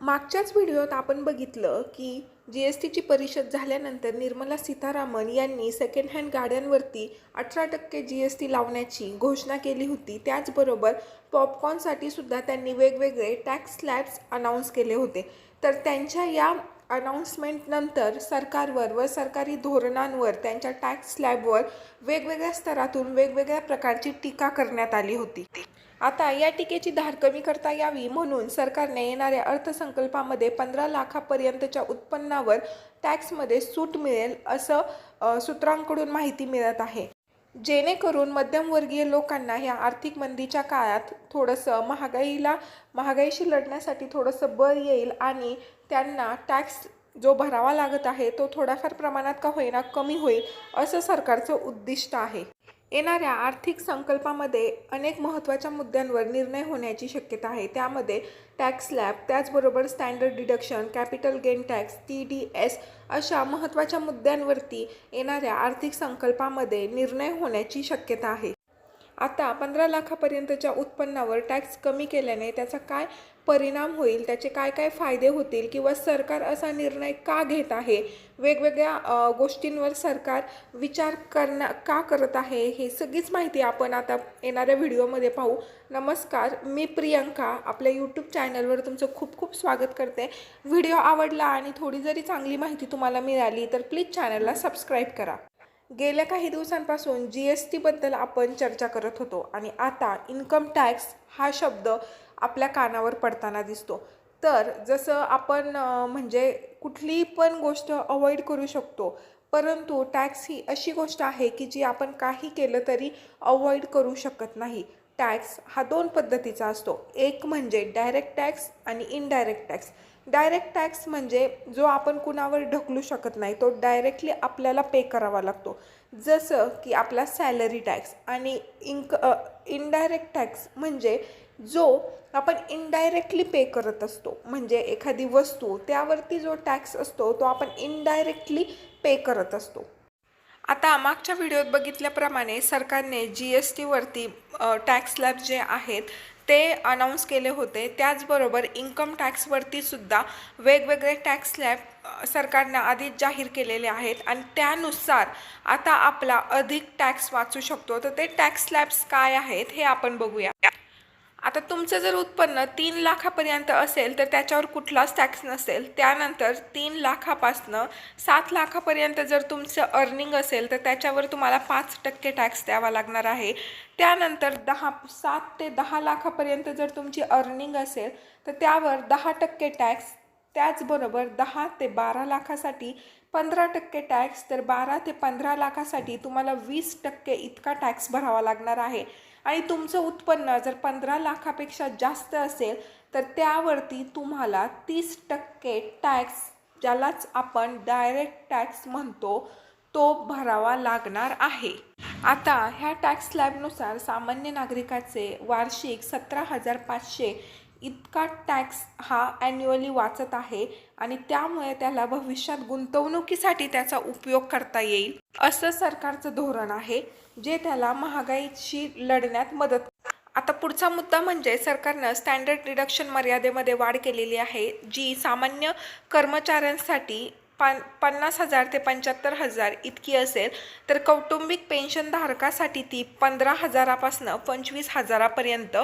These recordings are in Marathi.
मागच्याच व्हिडिओत आपण बघितलं की जी एस टीची परिषद झाल्यानंतर निर्मला सीतारामन यांनी सेकंड हँड गाड्यांवरती अठरा टक्के जी एस टी लावण्याची घोषणा केली होती. त्याचबरोबर पॉपकॉर्नसाठी सुद्धा त्यांनी वेगवेगळे टॅक्स स्लॅब्स अनाऊन्स केले होते. तर त्यांच्या या अनाऊन्समेंटनंतर सरकारवर व सरकारी धोरणांवर त्यांच्या टॅक्स स्लॅबवर वेगवेगळ्या स्तरातून वेगवेगळ्या प्रकारची टीका करण्यात आली होती. आता या टीकेची धार कमी करता यावी म्हणून सरकारने येणाऱ्या अर्थसंकल्पामध्ये पंधरा लाखापर्यंतच्या उत्पन्नावर टॅक्समध्ये सूट मिळेल असं सूत्रांकडून माहिती मिळत आहे. जेणेकरून मध्यमवर्गीय लोकांना ह्या आर्थिक मंदीच्या काळात थोडंसं महागाईला महागाईशी लढण्यासाठी थोडंसं बळ येईल आणि त्यांना टॅक्स जो भरावा लागत आहे तो थोड्याफार प्रमाणात का होईना कमी होईल असं सरकारचं उद्दिष्ट आहे. येणाऱ्या आर्थिक संकल्पामध्ये अनेक महत्त्वाच्या मुद्द्यांवर निर्णय होण्याची शक्यता आहे. त्यामध्ये टॅक्स स्लॅब त्याचबरोबर standard deduction capital gain tax T D S अशा महत्त्वाच्या मुद्द्यांवरती येणाऱ्या आर्थिक संकल्पामध्ये निर्णय होण्याची शक्यता आहे. आता पंधरा लाखापर्यंतच्या उत्पन्नावर टॅक्स कमी केल्याने त्याचा काय परिणाम होईल? त्याचे काय काय फायदे होतील? किंवा सरकार असा निर्णय का घेत आहे? वेगवेगळ्या गोष्टींवर सरकार विचार करणार का करत आहे? हे सगळीच माहिती आपण आता येणाऱ्या व्हिडिओमध्ये पाहू. नमस्कार मी प्रियंका. आपल्या यूट्यूब चॅनलवर तुमचं खूप खूप स्वागत करते. व्हिडिओ आवडला आणि थोडी जरी चांगली माहिती तुम्हाला मिळाली तर प्लीज चॅनलला सबस्क्राईब करा. गेल्या काही दिवसांपासून जी एस टीबद्दल आपण चर्चा करत होतो आणि आता इन्कम टॅक्स हा शब्द आपल्या कानावर पडताना दिसतो. तर जसं आपण म्हणजे कुठलीही पण गोष्ट अवॉइड करू शकतो परंतु टॅक्स ही अशी गोष्ट आहे की जी आपण काही केलं तरी अवॉइड करू शकत नाही. टॅक्स हा दोन पद्धतीचा असतो. एक म्हणजे डायरेक्ट टॅक्स आणि इनडायरेक्ट टॅक्स डायरेक्ट टॅक्स म्हणजे जो आपण कुणावर ढकलू शकत नाही तो डायरेक्टली आपल्याला पे करावा लागतो. जसं की आपला सॅलरी टॅक्स आणि इंक इनडायरेक्ट टॅक्स म्हणजे जो आपण इनडायरेक्टली पे करत असतो. म्हणजे एखादी वस्तू त्यावरती जो टॅक्स असतो तो आपण इनडायरेक्टली पे करत असतो. आता मागच्या व्हिडिओत बघितल्याप्रमाणे सरकारने जी एस टीवरती टॅक्स स्लॅब जे आहेत ते अनाऊन्स केले होते. त्याचबरोबर इन्कम टॅक्सवरती सुद्धा वेगवेगळे टॅक्स स्लॅब सरकारनं आधीच जाहीर केलेले आहेत. आणि त्यानुसार आता आपला अधिक टॅक्स वाचू शकतो. तर ते टॅक्स स्लॅब्स काय आहेत हे आपण बघूया. आता तुमचं जर उत्पन्न तीन लाखापर्यंत असेल तर त्याच्यावर कुठलाच टॅक्स नसेल. त्यानंतर तीन लाखापासनं सात लाखापर्यंत जर तुमचं अर्निंग असेल तर त्याच्यावर तुम्हाला पाच टक्के टॅक्स द्यावा लागणार आहे. त्यानंतर दहा सात ते दहा लाखापर्यंत जर तुमची अर्निंग असेल तर त्यावर दहा टक्के टॅक्स त्याचबरोबर दहा ते बारा लाखासाठी पंधरा टक्के टॅक्स तर बारा ते पंधरा लाखासाठी तुम्हाला वीस टक्के इतका टॅक्स भरावा लागणार आहे. आणि तुमचं उत्पन्न जर पंधरा लाखापेक्षा जास्त असेल तर त्यावरती तुम्हाला तीस टक्के टॅक्स ज्यालाच आपण डायरेक्ट टॅक्स म्हणतो तो भरावा लागणार आहे. आता ह्या टॅक्स स्लॅबनुसार सामान्य नागरिकाचे वार्षिक सतरा हजार पाचशे इतका टॅक्स हा ॲन्युअली वाचत आहे आणि त्यामुळे त्याला भविष्यात गुंतवणुकीसाठी त्याचा उपयोग करता येईल. असं सरकारचं धोरण आहे जे त्याला महागाईशी लढण्यात मदत आता पुढचा मुद्दा म्हणजे सरकारनं स्टँडर्ड रिडक्शन मर्यादेमध्ये वाढ केलेली आहे जी सामान्य कर्मचाऱ्यांसाठी पन पन्नास हजार ते पंच्याहत्तर हजार इतकी असेल तर कौटुंबिक पेन्शनधारकासाठी ती पंधरा हजारापासनं पंचवीस हजारापर्यंत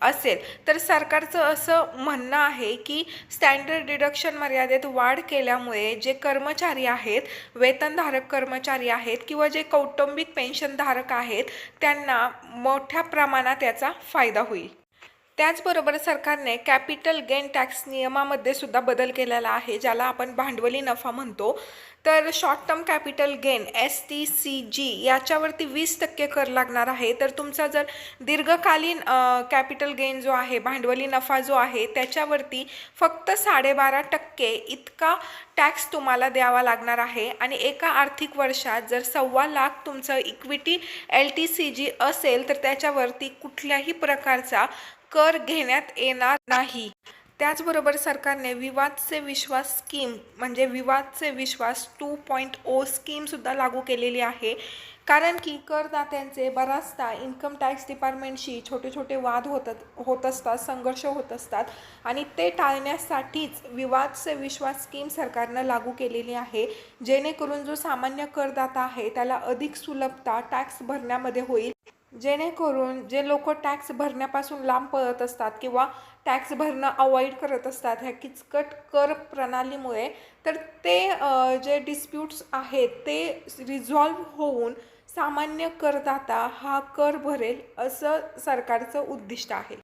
असेल. तर सरकारचं असं म्हणणं आहे की स्टँडर्ड डिडक्शन मर्यादेत वाढ केल्यामुळे जे कर्मचारी आहेत वेतनधारक कर्मचारी आहेत किंवा जे कौटुंबिक पेन्शनधारक आहेत त्यांना मोठ्या प्रमाणात याचा फायदा होईल. त्याचबरोबर सरकारने कॅपिटल गेन टॅक्स नियमामध्ये सुद्धा बदल केलेला आहे ज्याला आपण भांडवली नफा म्हणतो. तर short term capital gain S T C G याच्यावरती वीस टक्के कर लागणार आहे. तर तुमचा जर दीर्घकालीन कॅपिटल गेन जो आहे भांडवली नफा जो आहे त्याच्यावरती फक्त साडेबारा टक्के इतका टॅक्स तुम्हाला द्यावा लागणार आहे. आणि एका आर्थिक वर्षात जर सव्वा लाख तुमचं equity L T C G असेल तर त्याच्यावरती कुठल्याही प्रकारचा कर घेण्यात येणार नाही. त्याचबरोबर सरकारने विवादचे विश्वास स्कीम म्हणजे विवादचे विश्वास टू पॉईंट ओ स्कीमसुद्धा लागू केलेली आहे. कारण की करदात्यांचे बराचदा इन्कम टॅक्स डिपार्टमेंटशी छोटे छोटे वाद होतात होत असतात संघर्ष होत असतात आणि ते टाळण्यासाठीच विवाद से विश्वास स्कीम सरकारनं लागू केलेली आहे. जेणेकरून जो सामान्य करदाता आहे त्याला अधिक सुलभता टॅक्स भरण्यामध्ये होईल. जेणेकरून जे लोक टॅक्स भरण्यापासून लांब पळत असतात किंवा टॅक्स भरणं अवॉइड करत असतात ह्या किचकट कर प्रणालीमुळे तर ते जे डिस्प्यूट्स आहेत ते रिझॉल्व्ह होऊन सामान्य करदाता हा कर भरेल असं सरकारचं उद्दिष्ट आहे.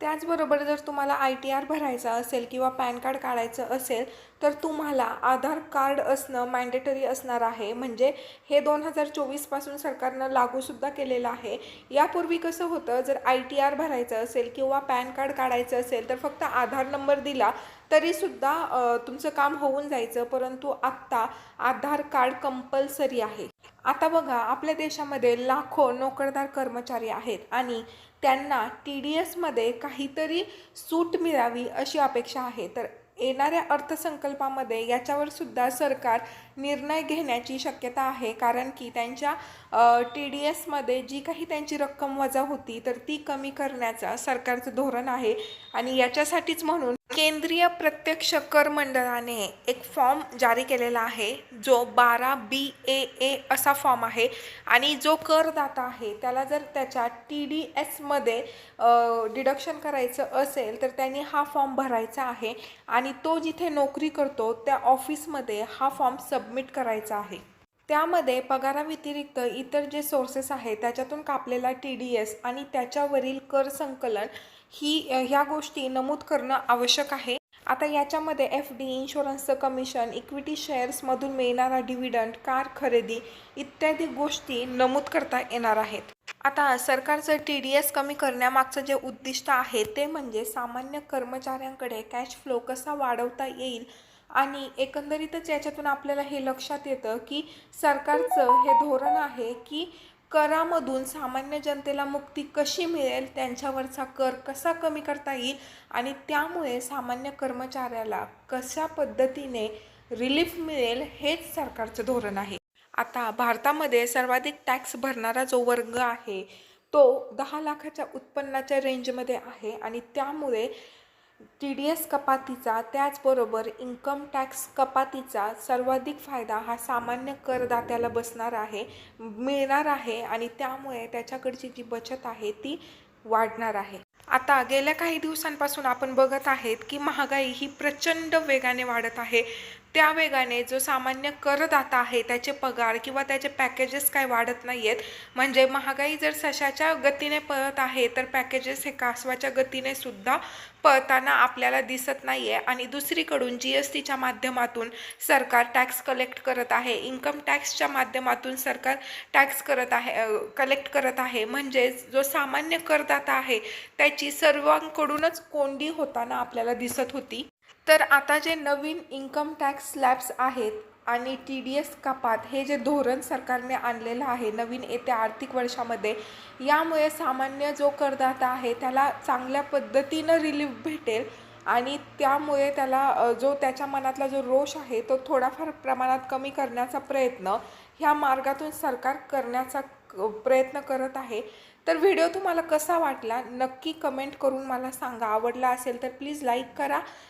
त्याचबरोबर जर तुम्हाला आय टी आर भरायचा असेल किंवा पॅन कार्ड काढायचं असेल तर तुम्हाला आधार कार्ड असणं मॅन्डेटरी असणार आहे. म्हणजे हे दोन हजार चोवीसपासून सरकारनं लागूसुद्धा केलेलं आहे. यापूर्वी कसं होतं जर आय टी आर भरायचं असेल किंवा पॅन कार्ड काढायचं असेल तर फक्त आधार नंबर दिला तरीसुद्धा तुमचं काम होऊन जायचं. परंतु आत्ता आधार कार्ड कंपल्सरी आहे. आता बघा आपल्या देशामध्ये लाखो नोकरदार कर्मचारी आहेत आणि त्यांना टी डी एसमध्ये काहीतरी सूट मिळावी अशी अपेक्षा आहे. तर येणाऱ्या अर्थसंकल्पामध्ये याच्यावर सुद्धा सरकार निर्णय घेण्याची शक्यता आहे. कारण की त्यांच्या टी डी एसमध्ये जी काही त्यांची रक्कम वजा होती तर ती कमी करण्याचा सरकारचं धोरण आहे. आणि याच्यासाठीच म्हणून केंद्रीय प्रत्यक्ष कर मंडळाने एक फॉर्म जारी केलेला आहे जो बारा बी ए ए असा फॉर्म आहे. आणि जो करदाता आहे त्याला जर त्याच्या टी डी एसमध्ये डिडक्शन करायचं असेल तर त्यांनी हा फॉर्म भरायचा आहे. आणि तो जिथे नोकरी करतो त्या ऑफिसमध्ये हा फॉर्म सबमिट करायचा आहे. त्यामध्ये पगाराव्यतिरिक्त इतर जे सोर्सेस आहेत त्याच्यातून कापलेला टी डी एस आणि त्याच्यावरील कर संकलन ही ह्या गोष्टी नमूद करणं आवश्यक आहे. आता याच्यामध्ये एफ डी इन्शुरन्सचं कमिशन इक्विटी शेअर्समधून मिळणारा डिव्हिडंड कार खरेदी इत्यादी गोष्टी नमूद करता येणार आहेत. आता सरकारचं टी डी एस कमी करण्यामागचं जे उद्दिष्ट आहे ते म्हणजे सामान्य कर्मचाऱ्यांकडे कॅश फ्लो कसा वाढवता येईल आणि एकंदरीतच याच्यातून आपल्याला हे लक्षात येतं की सरकारचं हे धोरण आहे की करामधून सामान्य जनतेला मुक्ती कशी मिळेल त्यांच्यावरचा कर कसा कमी करता येईल आणि त्यामुळे सामान्य कर्मचाऱ्याला कशा पद्धतीने रिलीफ मिळेल हेच सरकारचं धोरण आहे. आता भारतामध्ये सर्वाधिक टॅक्स भरणारा जो वर्ग आहे तो दहा लाखाच्या उत्पन्नाच्या रेंजमध्ये आहे आणि त्यामुळे टी डी एस कपातीचा त्याचबरोबर इन्कम टॅक्स कपातीचा सर्वाधिक फायदा हा सामान्य करदात्याला बसणार आहे मिळणार आहे आणि त्यामुळे त्याच्याकडची जी बचत आहे ती वाढणार आहे. आता गेल्या काही दिवसांपासून आपण बघत आहेत की महागाई ही प्रचंड वेगाने वाढत आहे. त्या वेगाने जो सामान्य करदाता आहे त्याचे पगार किंवा त्याचे पॅकेजेस काय वाढत नाही आहेत म्हणजे महागाई जर सशाच्या गतीने पळत आहे तर पॅकेजेस हे कासवाच्या गतीने सुद्धा पळताना आपल्याला दिसत नाही आहे आणि दुसरीकडून जी एस टीच्या माध्यमातून सरकार टॅक्स कलेक्ट करत आहे. इन्कम टॅक्सच्या माध्यमातून सरकार टॅक्स करत आहे कलेक्ट करत आहे. म्हणजेच जो सामान्य करदाता आहे त्याची सर्वांकडूनच कोंडी होताना आपल्याला दिसत होती. तर आता जे नवीन इन्कम टॅक्स स्लॅब्स आहेत आणि टी डी एस कपात हे जे धोरण सरकारने आणलेलं आहे नवीन येत्या आर्थिक वर्षामध्ये यामुळे सामान्य जो करदाता आहे त्याला चांगल्या पद्धतीनं रिलीफ भेटेल आणि त्यामुळे त्याला जो त्याच्या मनातला जो रोष आहे तो थोडाफार प्रमाणात कमी करण्याचा प्रयत्न ह्या मार्गातून सरकार करण्याचा प्रयत्न करत आहे. तर व्हिडिओ तुम्हाला कसा वाटला? नक्की कमेंट करून मला सांगा. आवडला असेल तर प्लीज लाईक करा.